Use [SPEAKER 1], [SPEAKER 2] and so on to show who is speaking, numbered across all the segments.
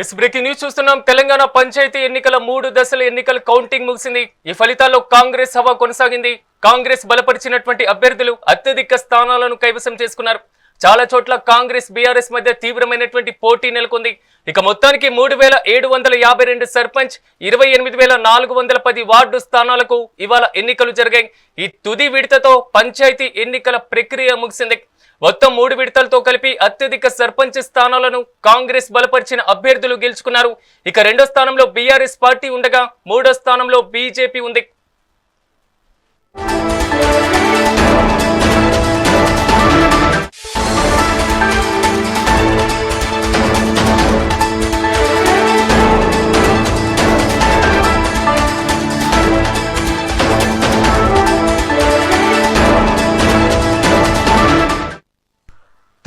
[SPEAKER 1] Yes breaking news చూస్తున్నాం. తెలంగాణ పంచాయతీ ఎన్నికల మూడు దశల ఎన్నికల కౌంటింగ్ ముగిసింది. ఈ ఫలితాల్లో కాంగ్రెస్ హవా కొనసాగింది. కాంగ్రెస్ బలపరిచినటువంటి అభ్యర్థులు అత్యధిక స్థానాలను కైవసం చేసుకున్నారు. చాలా చోట్ల కాంగ్రెస్ బీఆర్ఎస్ మధ్య తీవ్రమైనటువంటి పోటీ నెలకొంది. ఇక మొత్తానికి మూడు వేల ఏడు వందల యాభై రెండు సర్పంచ్ ఇరవై ఎనిమిది వేల నాలుగు వందల పది వార్డు స్థానాలకు ఇవాళ ఎన్నికలు జరిగాయి. ఈ తుది విడతతో పంచాయతీ ఎన్నికల ప్రక్రియ ముగిసింది. మొత్తం మూడు విడతలతో కలిపి అత్యధిక సర్పంచ్ స్థానాలను కాంగ్రెస్ బలపరిచిన అభ్యర్థులు గెలుచుకున్నారు. ఇక రెండో స్థానంలో బీఆర్ఎస్ పార్టీ ఉండగా మూడో స్థానంలో బీజేపీ ఉంది.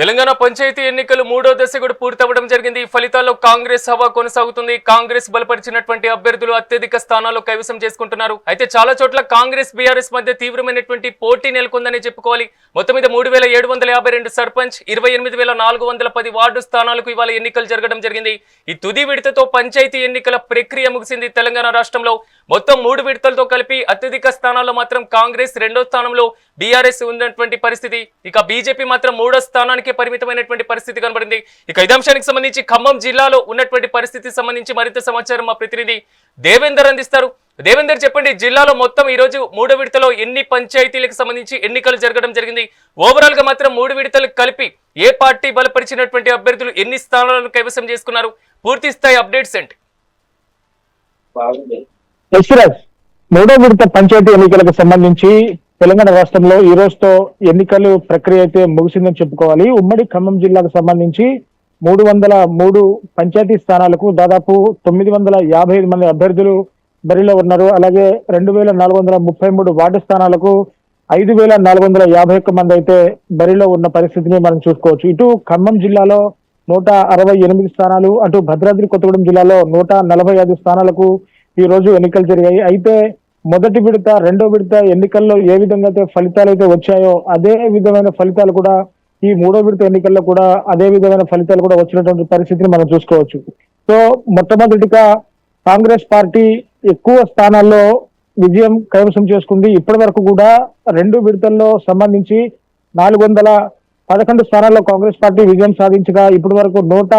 [SPEAKER 1] తెలంగాణ పంచాయతీ ఎన్నికలు మూడో దశ కూడా పూర్తవడం జరిగింది. ఈ ఫలితాల్లో కాంగ్రెస్ హవా కొనసాగుతుంది. కాంగ్రెస్ బలపరిచినటువంటి అభ్యర్థులు అత్యధిక స్థానాలు కైవసం చేసుకుంటున్నారు. అయితే చాలా చోట్ల కాంగ్రెస్ బీఆర్ఎస్ మధ్య తీవ్రమైనటువంటి పోటీ నెలకొందని చెప్పుకోవాలి. మొత్తం మీద మూడు వేల ఏడు వందల యాభై రెండు సర్పంచ్ ఇరవై ఎనిమిది వేల నాలుగు వందల పది వార్డు స్థానాలకు ఇవాళ ఎన్నికలు జరగడం జరిగింది. ఈ తుది విడతతో పంచాయతీ ఎన్నికల ప్రక్రియ ముగిసింది తెలంగాణ రాష్ట్రంలో. మొత్తం మూడు విడతలతో కలిపి అత్యధిక స్థానాల్లో మాత్రం కాంగ్రెస్ రెండో స్థానంలో బీఆర్ఎస్ ఉన్నటువంటి పరిస్థితి ఇక బీజేపీ మాత్రం మూడో స్థానానికి పరిమితమైనటువంటి పరిస్థితి కనబడింది. ఇక ఇదే అంశానికి సంబంధించి ఖమ్మం జిల్లాలో ఉన్నటువంటి పరిస్థితి సంబంధించి మరింత సమాచారం మా ప్రతినిధి దేవేందర్ అందిస్తారు. దేవేందర్ చెప్పండి జిల్లాలో మొత్తం ఈ రోజు మూడో విడతలో ఎన్ని పంచాయతీలకు సంబంధించి ఎన్నికలు జరగడం జరిగింది? ఓవరాల్గా మాత్రం మూడు విడతలు కలిపి ఏ పార్టీ బలపరిచినటువంటి అభ్యర్థులు ఎన్ని స్థానాలను కైవసం చేసుకున్నారు? పూర్తి స్థాయి అప్డేట్స్ ఏంటి?
[SPEAKER 2] మూడో విడత పంచాయతీ ఎన్నికలకు సంబంధించి తెలంగాణ రాష్ట్రంలో ఈ రోజుతో ఎన్నికలు ప్రక్రియ అయితే ముగిసిందని చెప్పుకోవాలి. ఉమ్మడి ఖమ్మం జిల్లాకు సంబంధించి మూడు వందల మూడు పంచాయతీ స్థానాలకు దాదాపు తొమ్మిది వందల యాభై ఐదు మంది అభ్యర్థులు బరిలో ఉన్నారు. అలాగే రెండు వేల నాలుగు వందల ముప్పై మూడు వార్డు స్థానాలకు ఐదు వేల నాలుగు వందల యాభై ఒక్క మంది అయితే బరిలో ఉన్న పరిస్థితిని మనం చూసుకోవచ్చు. ఇటు ఖమ్మం జిల్లాలో నూట అరవై ఎనిమిది స్థానాలు అటు భద్రాద్రి కొత్తగూడెం జిల్లాలో నూట నలభై ఐదు స్థానాలకు ఈ రోజు ఎన్నికలు జరిగాయి. అయితే మొదటి విడత రెండో విడత ఎన్నికల్లో ఏ విధంగా అయితే ఫలితాలు అయితే వచ్చాయో అదే విధమైన ఫలితాలు కూడా ఈ మూడో విడత ఎన్నికల్లో కూడా అదే విధమైన ఫలితాలు కూడా వచ్చినటువంటి పరిస్థితిని మనం చూసుకోవచ్చు. సో మొట్టమొదటిగా కాంగ్రెస్ పార్టీ ఎక్కువ స్థానాల్లో విజయం కైవసం చేసుకుంది. ఇప్పటి వరకు కూడా రెండు విడతల్లో సంబంధించి నాలుగు వందల పదకొండు స్థానాల్లో కాంగ్రెస్ పార్టీ విజయం సాధించగా ఇప్పటి వరకు నూట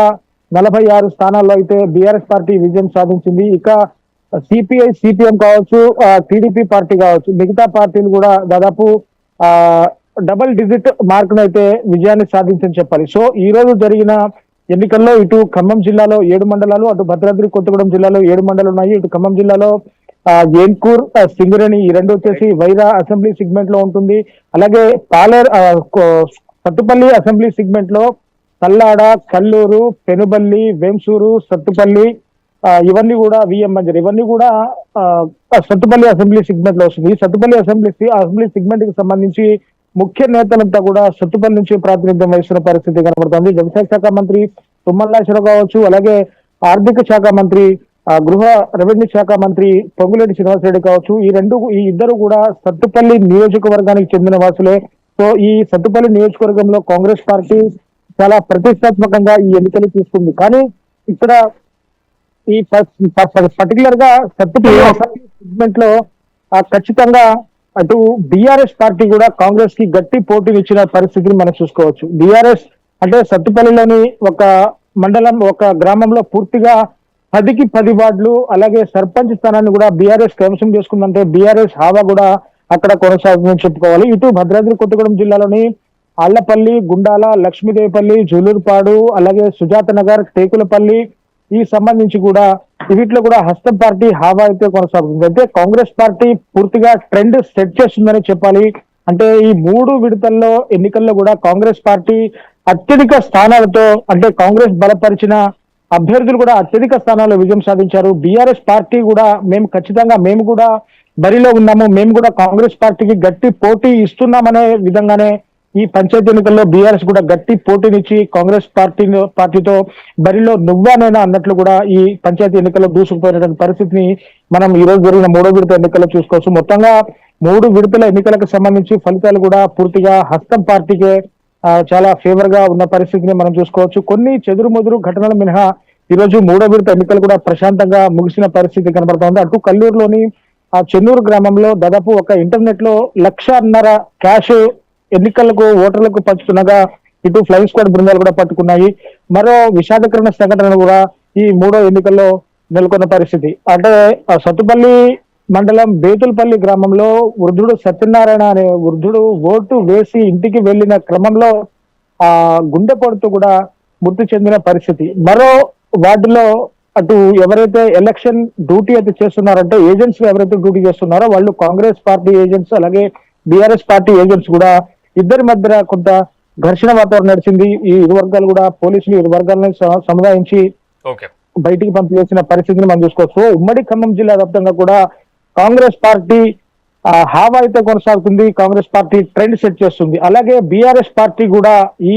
[SPEAKER 2] నలభై ఆరు స్థానాల్లో అయితే బీఆర్ఎస్ పార్టీ విజయం సాధించింది. ఇక సిపిఐ సిపిఎం కావచ్చు టీడీపీ పార్టీ కావచ్చు మిగతా పార్టీలు కూడా దాదాపు ఆ డబల్ డిజిట్ మార్కును అయితే విజయాన్ని సాధించని చెప్పాలి. సో ఈ రోజు జరిగిన ఎన్నికల్లో ఇటు ఖమ్మం జిల్లాలో ఏడు మండలాలు అటు భద్రాద్రి కొత్తగూడెం జిల్లాలో ఏడు మండలాలు ఉన్నాయి. ఇటు ఖమ్మం జిల్లాలో ఆ, ఏన్కూర్ సింగరేణి ఈ రెండు వచ్చేసి వైరా అసెంబ్లీ సిగ్మెంట్లో ఉంటుంది. అలాగే పాలేర్ కో- సత్తుపల్లి అసెంబ్లీ సిగ్మెంట్లో కల్లాడ కల్లూరు పెనుబల్లి వేంసూరు సత్తుపల్లి ఇవన్నీ కూడా విఎం మంజర్ ఇవన్నీ కూడా సత్తుపల్లి అసెంబ్లీ సిగ్మెంట్లో వస్తుంది. ఈ సత్తుపల్లి అసెంబ్లీ అసెంబ్లీ సిగ్మెంట్కి సంబంధించి ముఖ్య నేతలంతా కూడా సత్తుపల్లి నుంచి ప్రాతినిధ్యం వహిస్తున్న పరిస్థితి కనబడుతుంది. వ్యవసాయ శాఖ మంత్రి తుమ్మల కావచ్చు అలాగే ఆర్థిక శాఖ మంత్రి ఆ, గృహ రెవెన్యూ శాఖ మంత్రి పొంగులేటి శ్రీనివాసరెడ్డి కావచ్చు ఈ రెండు ఈ ఇద్దరు కూడా సత్తుపల్లి నియోజకవర్గానికి చెందిన వాసులే. సో ఈ సత్తుపల్లి నియోజకవర్గంలో కాంగ్రెస్ పార్టీ చాలా ప్రతిష్టాత్మకంగా ఈ ఎన్నికలు తీసుకుంది. కానీ ఇక్కడ ఈ పర్టికులర్గా సత్తుపల్లి సెగ్మెంట్లో ఖచ్చితంగా అటు బీఆర్ఎస్ పార్టీ కూడా కాంగ్రెస్కి గట్టి పోటీని ఇచ్చిన పరిస్థితిని మనం చూసుకోవచ్చు. బీఆర్ఎస్ అంటే సత్తుపల్లిలోని ఒక మండలం ఒక గ్రామంలో పూర్తిగా పదికి పది వార్డులు అలాగే సర్పంచ్ స్థానాన్ని కూడా బీఆర్ఎస్ కైవసం చేసుకుందంటే బీఆర్ఎస్ హావా కూడా అక్కడ కొనసాగుతుందని చెప్పుకోవాలి. ఇటు భద్రాద్రి కొత్తగూడెం జిల్లాలోని ఆళ్ళపల్లి గుండాల లక్ష్మీదేవిపల్లి జూలూరుపాడు అలాగే సుజాత నగర్ టేకులపల్లి ఈ సంబంధించి కూడా వీటిలో కూడా హస్తం పార్టీ హావా అయితే కొనసాగుతుంది. అయితే కాంగ్రెస్ పార్టీ పూర్తిగా ట్రెండ్ సెట్ చేస్తుందని చెప్పాలి. అంటే ఈ మూడు విడతల్లో ఎన్నికల్లో కూడా కాంగ్రెస్ పార్టీ అత్యధిక స్థానాలతో అంటే కాంగ్రెస్ బలపరిచిన అభ్యర్థులు కూడా అత్యధిక స్థానాల్లో విజయం సాధించారు. బీఆర్ఎస్ పార్టీ కూడా మేము ఖచ్చితంగా మేము కూడా బరిలో ఉన్నాము. మేము కూడా కాంగ్రెస్ పార్టీకి గట్టి పోటీ ఇస్తున్నామనే విధంగానే ఈ పంచాయతీ ఎన్నికల్లో బీఆర్ఎస్ కూడా గట్టి పోటీనిచ్చి కాంగ్రెస్ పార్టీ పార్టీతో బరిలో నువ్వానైనా అన్నట్లు కూడా ఈ పంచాయతీ ఎన్నికల్లో దూసుకుపోయినటువంటి పరిస్థితిని మనం ఈ రోజు జరిగిన మూడో విడత ఎన్నికల్లో చూసుకోవచ్చు. మొత్తంగా మూడు విడతల ఎన్నికలకు సంబంధించి ఫలితాలు కూడా పూర్తిగా హస్తం పార్టీకే చాలా ఫేవర్గా ఉన్న పరిస్థితిని మనం చూసుకోవచ్చు. కొన్ని చెదురుమదురు ఘటనలు మినహా ఈ రోజు మూడో విడత ఎన్నికలు కూడా ప్రశాంతంగా ముగిసిన పరిస్థితి కనబడుతోంది. అటు కల్లూరులోని ఆ చెన్నూరు గ్రామంలో దాదాపు ఒక ఇంటర్నెట్లో లక్షన్నర క్యాష్ ఎన్నికలకు ఓటర్లకు పంచుతుండగా ఇటు ఫ్లైయింగ్ స్క్వాడ్ బృందాలు కూడా పట్టుకున్నాయి. మరో విషాదకరణ సంఘటన కూడా ఈ మూడో ఎన్నికల్లో నెలకొన్న పరిస్థితి. అంటే ఆ సత్తుపల్లి మండలం బేతులపల్లి గ్రామంలో వృద్ధుడు సత్యనారాయణ అనే వృద్ధుడు ఓటు వేసి ఇంటికి వెళ్ళిన క్రమంలో ఆ గుండెపోటుతో కూడా మృతి చెందిన పరిస్థితి. మరో వార్డులో అటు ఎవరైతే ఎలక్షన్ డ్యూటీ అయితే చేస్తున్నారంటే ఏజెంట్స్ ఎవరైతే డ్యూటీ చేస్తున్నారో వాళ్ళు కాంగ్రెస్ పార్టీ ఏజెంట్స్ అలాగే బీఆర్ఎస్ పార్టీ ఏజెంట్స్ కూడా ఇద్దరి మధ్య కొంత ఘర్షణ వాతావరణం నడిచింది. ఈ ఇరు వర్గాలు కూడా పోలీసులు ఇరు వర్గాలను సముదాయించి బయటికి పంపివేసిన పరిస్థితిని మనం చూసుకోవచ్చు. ఉమ్మడి ఖమ్మం జిల్లా వ్యాప్తంగా కూడా కాంగ్రెస్ పార్టీ హావా అయితే కొనసాగుతుంది. కాంగ్రెస్ పార్టీ ట్రెండ్ సెట్ చేస్తుంది. అలాగే బీఆర్ఎస్ పార్టీ కూడా ఈ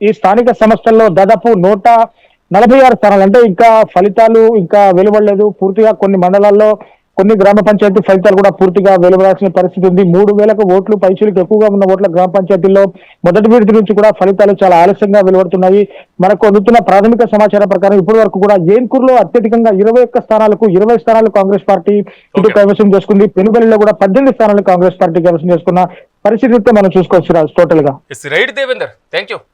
[SPEAKER 2] ఈ స్థానిక సంస్థల్లో దాదాపు నూట నలభై ఆరు స్థానాలు. అంటే ఇంకా ఫలితాలు ఇంకా వెలువడలేదు. పూర్తిగా కొన్ని మండలాల్లో కొన్ని గ్రామ పంచాయతీ ఫలితాలు కూడా పూర్తిగా వెలువడాల్సిన పరిస్థితి ఉంది. మూడు వేలకు ఓట్లు పైచులకు ఎక్కువగా ఉన్న ఓట్ల గ్రామ పంచాయతీల్లో మొదటి విడత నుంచి కూడా ఫలితాలు చాలా ఆలస్యంగా వెలువడుతున్నాయి. మనకు అందుతున్న ప్రాథమిక సమాచారం ప్రకారం ఇప్పటి వరకు కూడా ఏన్కూరులో అత్యధికంగా ఇరవై ఒక్క స్థానాలకు ఇరవై స్థానాలు కాంగ్రెస్ పార్టీ ఇటు. కైవసం చేసుకుంది. పెనుబలిలో కూడా పద్దెనిమిది స్థానాలు కాంగ్రెస్ పార్టీ కైవసం చేసుకున్న పరిస్థితి అయితే మనం చూసుకోవచ్చు రాజు టోటల్గా.
[SPEAKER 1] రైట్ దేవేందర్. Thank you